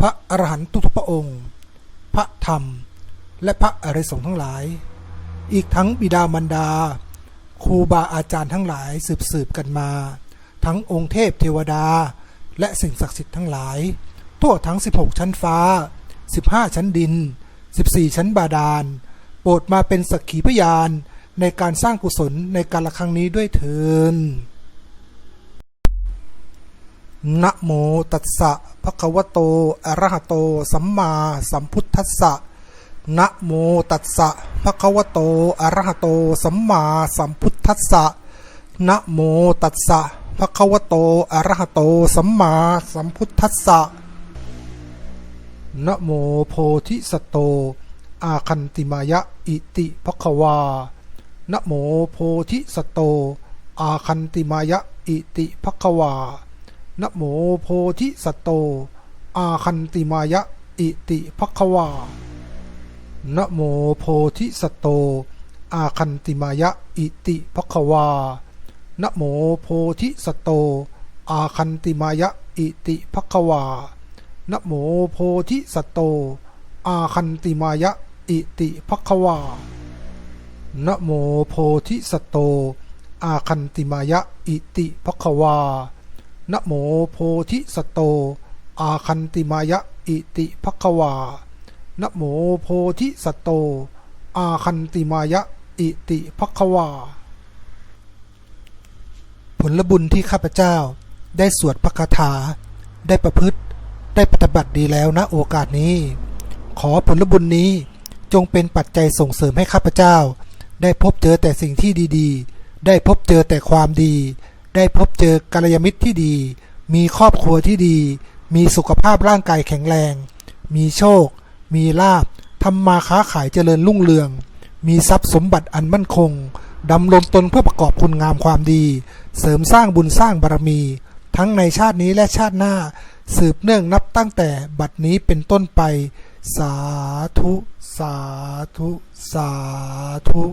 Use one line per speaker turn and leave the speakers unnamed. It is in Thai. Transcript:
พระอรหันต์ทุกพระองค์ พระธรรม และพระอริยสงฆ์ทั้งหลาย อีกทั้งบิดามารดา ครูบาอาจารย์ทั้งหลายสืบสืบกันมา ทั้งองค์เทพเทวดา และสิ่งศักดิ์สิทธิ์ทั้งหลาย ทั่วทั้ง 16 ชั้นฟ้า 15 ชั้นดิน 14 ชั้นบาดาล โปรดมาเป็นสักขีพยานในการสร้างกุศลในการละครั้งนี้ด้วยเถินนะโมตัสสะ ภะคะวะโต อรหะโต สัมมาสัมพุทธัสสะ นะโมตัสสะภะคะวะโต อรหะโต สัมมาสัมพุทธัสสะ นะโมตัสสะภะคะวะโต อรหะโต สัมมาสัมพุทธัสสะ นะโมโพธิสัตโต อาคันติมายะ อิติภควา นะโมโพธิสัตโต อาคันติมายะ อิติภควา นะโมโพธิสัตโต อาคันติมายะ อิติภควานะโมโพธิสัตโต อาคันติมายะ อิติภควานะโมโพธิสัตโต อาคันติมายะ อิติภควานะโมโพธิสัตโต อาคันติมายะ อิติภควานะโมโพธิสัตโต อาคันติมายะ อิติภควา นะโมโพธิสัตโต อาคันติมายะอิติภควานะโมโพธิสัตโต อาคันติมายะอิติภควา ผลบุญที่ข้าพเจ้าได้สวดพระคาถา ได้ประพฤติ ได้ปฏิบัติดีแล้วนะโอกาสนี้ ขอผลบุญนี้จงเป็นปัจจัยส่งเสริมให้ข้าพเจ้า ได้พบเจอแต่สิ่งที่ดีๆ ได้พบเจอแต่ความดี ได้พบเจอกัลยาณมิตรที่ดี มีครอบครัวที่ดี มีสุขภาพร่างกายแข็งแรง มีโชค มีลาบทำมาค้าขายเจริญรุ่งเรือง มีทรัพย์สมบัติอันมั่นคงดำรงตนเพื่อประกอบคุณงามความดี เสริมสร้างบุญสร้างบารมี ทั้งในชาตินี้และชาติหน้า สืบเนื่องนับตั้งแต่บัดนี้เป็นต้นไป สาธุ สาธุ สาธุ